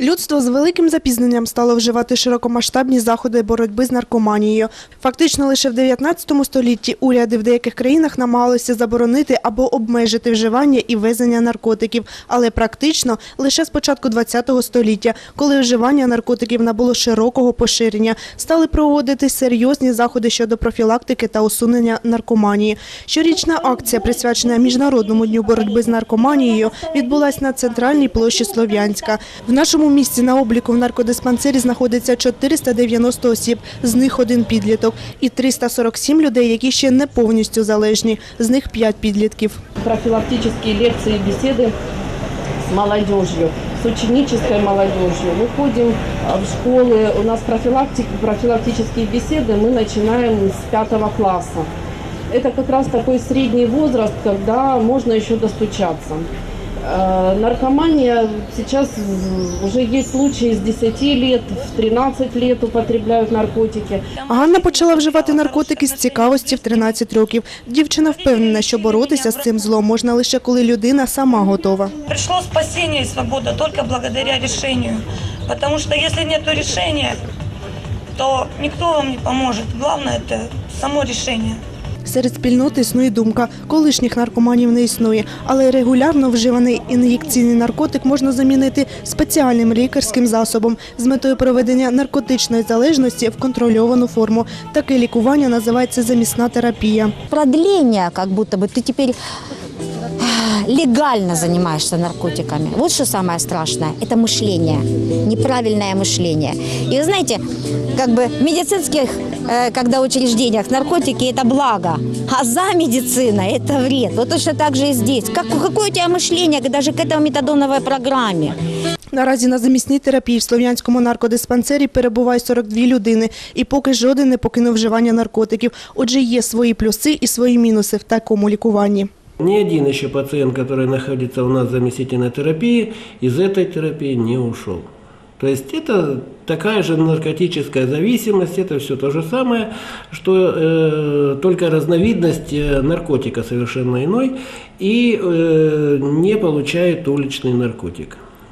Людство з великим запізненням стало вживати широкомасштабні заходи боротьби з наркоманією. Фактично, лише в 19 столітті уряди в деяких країнах намагалися заборонити або обмежити вживання і везення наркотиків, але практично лише з початку 20 століття, коли вживання наркотиків набуло широкого поширення, стали проводити серйозні заходи щодо профілактики та усунення наркоманії. Щорічна акція, присвячена Міжнародному дню боротьби з наркоманією, відбулась на центральній площі Слов'янська. В нашому місті на обліку в наркодиспансері знаходиться 490 осіб, з них один підліток, і 347 людей, які ще не повністю залежні, з них 5 підлітків. профилактические лекции и беседы с молодежью, с ученической молодежью. Выходим а, в школы, у нас профилактик, профилактические беседы мы начинаем с пятого класса. Это как раз такой средний возраст, когда можно еще достучаться. Наркомания сейчас уже есть случаи с 10 лет, в 13 лет употребляют наркотики. Ганна почала вживати наркотики з цікавості в 13 років. Дівчина впевнена, що боротися з цим злом можна лише коли людина сама готова. Пришло спасение и свобода только благодаря решению. Потому что если нет решения, то никто вам не поможет. Главное это само решение. Серед спільноти існує думка, колишніх наркоманів не існує, але регулярно вживаний ін'єкційний наркотик можна замінити спеціальним лікарським засобом з метою проведення наркотичної залежності в контрольовану форму. Таке лікування називається замісна терапія. продление, як будто би ти теперь а, легально занимаешься наркотиками. Вот что самое страшное. Это мышление, неправильное мышление. И вы знаете, как бы в медицинских, э, когда учреждениях наркотики это благо, а за медициной это вред. Вот точно так же и здесь. Как, какое у тебя мышление даже к этой метадоновой программе? Наразі на замісній терапії в Слов'янському наркодиспансері перебуває 42 людини, і поки жоден не покинув вживання наркотиків. Отже, є свої плюси і свої мінуси в такому лікуванні. Ни один еще пациент, который находится у нас в заместительной терапии, из этой терапии не ушел. То есть это такая же наркотическая зависимость, это все то же самое, что э, только разновидность э, наркотика совершенно иной и э, не получает уличный наркотик.